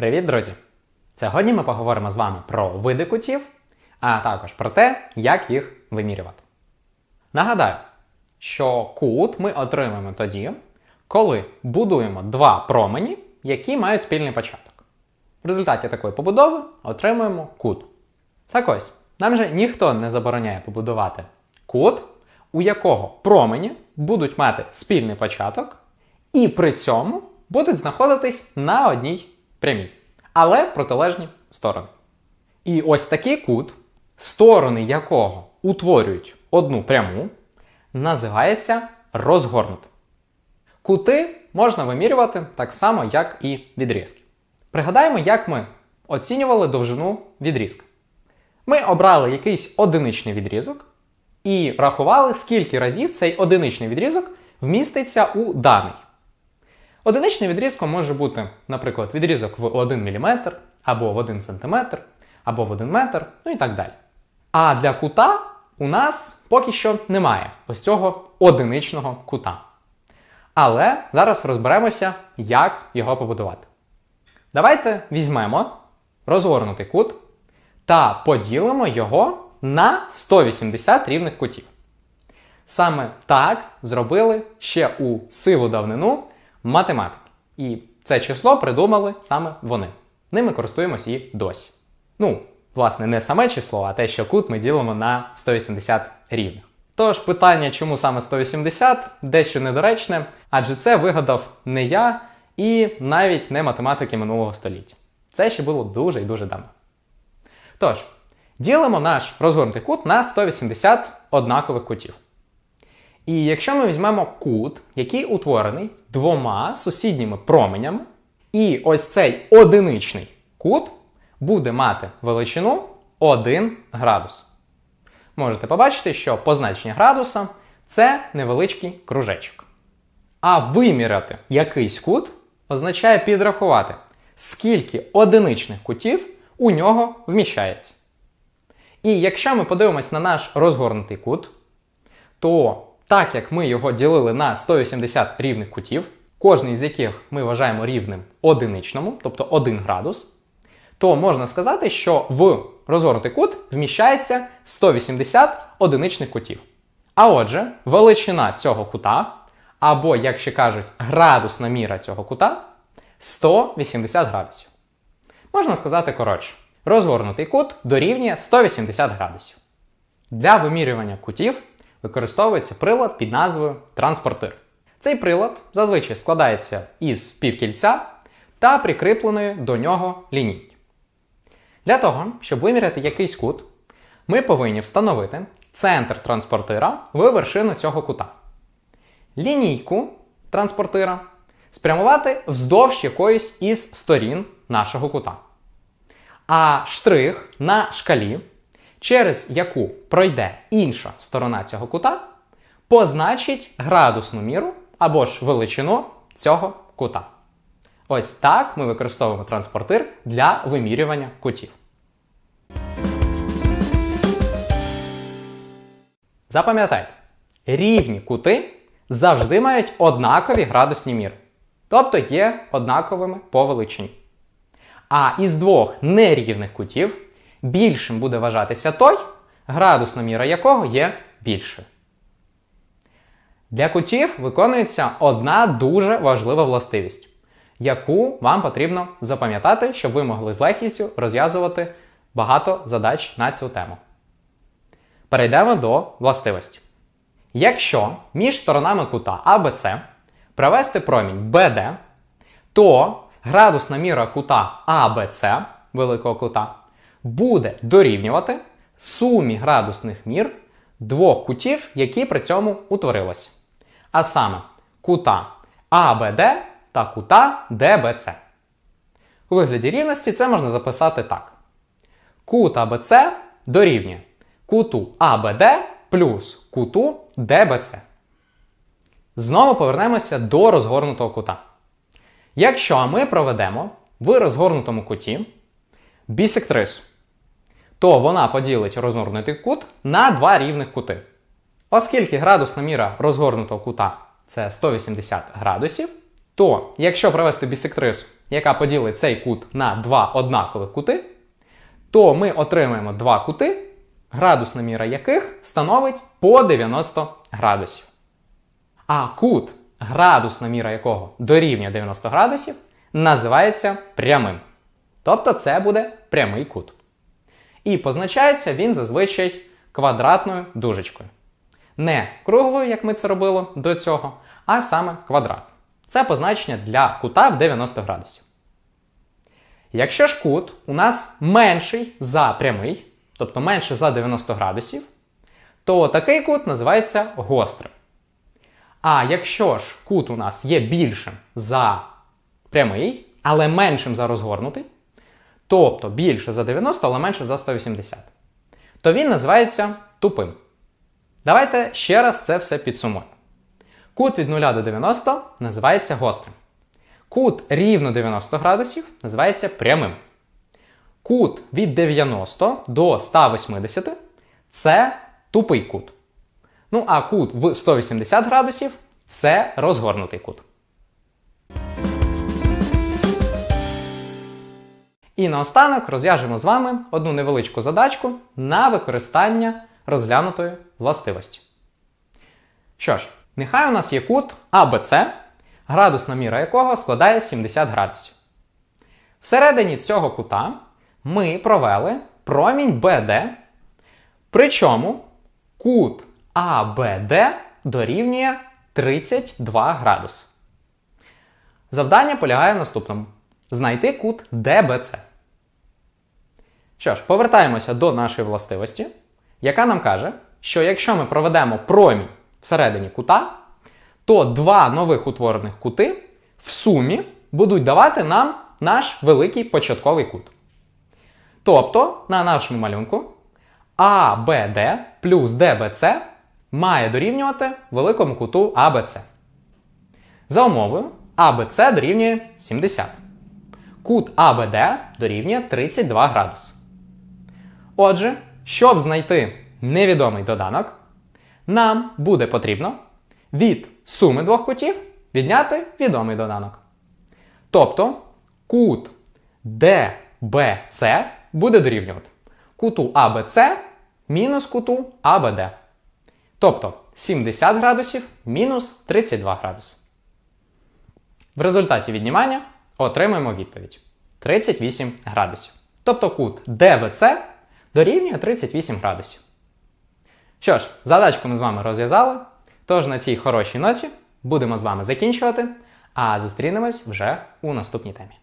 Привіт, друзі! Сьогодні ми поговоримо з вами про види кутів, а також про те, як їх вимірювати. Нагадаю, що кут ми отримаємо тоді, коли будуємо два промені, які мають спільний початок. В результаті такої побудови отримуємо кут. Так ось, нам же ніхто не забороняє побудувати кут, у якого промені будуть мати спільний початок, і при цьому будуть знаходитись на одній прямій, але в протилежні сторони. І ось такий кут, сторони якого утворюють одну пряму, називається розгорнутим. Кути можна вимірювати так само, як і відрізки. Пригадаємо, як ми оцінювали довжину відрізка. Ми обрали якийсь одиничний відрізок і рахували, скільки разів цей одиничний відрізок вміститься у даний. Одиничним відрізком може бути, наприклад, відрізок в 1 мм, або в 1 см, або в 1 метр, ну і так далі. А для кута у нас поки що немає ось цього одиничного кута. Але зараз розберемося, як його побудувати. Давайте візьмемо розгорнутий кут та поділимо його на 180 рівних кутів. Саме так зробили ще у сиву давнину математики. І це число придумали саме вони. Ними користуємося і досі. Ну, власне, не саме число, а те, що кут ми ділимо на 180 рівних. Тож питання, чому саме 180, дещо недоречне, адже це вигадав не я і навіть не математики минулого століття. Це ще було дуже і дуже давно. Тож, ділимо наш розгорнутий кут на 180 однакових кутів. І якщо ми візьмемо кут, який утворений двома сусідніми променями, і ось цей одиничний кут буде мати величину 1 градус. Можете побачити, що позначення градуса це невеличкий кружечок. А виміряти якийсь кут означає підрахувати, скільки одиничних кутів у нього вміщається. І якщо ми подивимось на наш розгорнутий кут, то так як ми його ділили на 180 рівних кутів, кожний з яких ми вважаємо рівним одиничному, тобто 1 градус, то можна сказати, що в розгорнутий кут вміщається 180 одиничних кутів. А отже, величина цього кута, або, як ще кажуть, градусна міра цього кута 180 градусів. Можна сказати коротше, розгорнутий кут дорівнює 180 градусів. Для вимірювання кутів використовується прилад під назвою транспортир. Цей прилад зазвичай складається із півкільця та прикріпленої до нього лінійки. Для того, щоб виміряти якийсь кут, ми повинні встановити центр транспортира в вершину цього кута. Лінійку транспортира спрямувати вздовж якоїсь із сторін нашого кута. А штрих на шкалі через яку пройде інша сторона цього кута, позначить градусну міру або ж величину цього кута. Ось так ми використовуємо транспортир для вимірювання кутів. Запам'ятайте, рівні кути завжди мають однакові градусні міри, тобто є однаковими по величині. А із двох нерівних кутів більшим буде вважатися той, градусна міра якого є більшою. Для кутів виконується одна дуже важлива властивість, яку вам потрібно запам'ятати, щоб ви могли з легкістю розв'язувати багато задач на цю тему. Перейдемо до властивості. Якщо між сторонами кута АБЦ провести промінь BD, то градусна міра кута АБЦ великого кута буде дорівнювати сумі градусних мір двох кутів, які при цьому утворилися. А саме кута АБД та кута ДБЦ. У вигляді рівності це можна записати так. Кут АБЦ дорівнює куту АБД плюс куту ДБЦ. Знову повернемося до розгорнутого кута. Якщо ми проведемо в розгорнутому куті бісектрису, то вона поділить розгорнутий кут на два рівних кути. Оскільки градусна міра розгорнутого кута це 180 градусів, то якщо провести бісектрису, яка поділить цей кут на два однакових кути, то ми отримаємо два кути, градусна міра яких становить по 90 градусів. А кут, градусна міра якого дорівнює 90 градусів, називається прямим. Тобто це буде прямий кут. І позначається він зазвичай квадратною дужечкою. Не круглою, як ми це робили до цього, а саме квадрат. Це позначення для кута в 90 градусів. Якщо ж кут у нас менший за прямий, тобто менше за 90 градусів, то такий кут називається гострим. А якщо ж кут у нас є більшим за прямий, але меншим за розгорнутий, тобто більше за 90, але менше за 180, то він називається тупим. Давайте ще раз це все підсумуємо. Кут від 0 до 90 називається гострим. Кут рівно 90 градусів називається прямим. Кут від 90 до 180 це тупий кут. Ну а кут в 180 градусів це розгорнутий кут. І наостанок розв'яжемо з вами одну невеличку задачку на використання розглянутої властивості. Що ж, нехай у нас є кут АБЦ, градусна міра якого складає 70 градусів. Всередині цього кута ми провели промінь BD, причому кут АБД дорівнює 32 градуси. Завдання полягає в наступному: знайти кут ДБЦ. Що ж, повертаємося до нашої властивості, яка нам каже, що якщо ми проведемо промінь всередині кута, то два нових утворених кути в сумі будуть давати нам наш великий початковий кут. Тобто, на нашому малюнку АБД плюс ДБЦ має дорівнювати великому куту АБЦ. За умовою АБЦ дорівнює 70. Кут АБД дорівнює 32 градуси. Отже, щоб знайти невідомий доданок, нам буде потрібно від суми двох кутів відняти відомий доданок. Тобто кут ДБЦ буде дорівнювати куту АБЦ мінус куту АБД. Тобто 70 градусів мінус 32 градуси. В результаті віднімання отримаємо відповідь 38 градусів. Тобто кут ДБЦ дорівнює 38 градусів. Що ж, задачку ми з вами розв'язали. Тож на цій хорошій ноті будемо з вами закінчувати, а зустрінемось вже у наступній темі.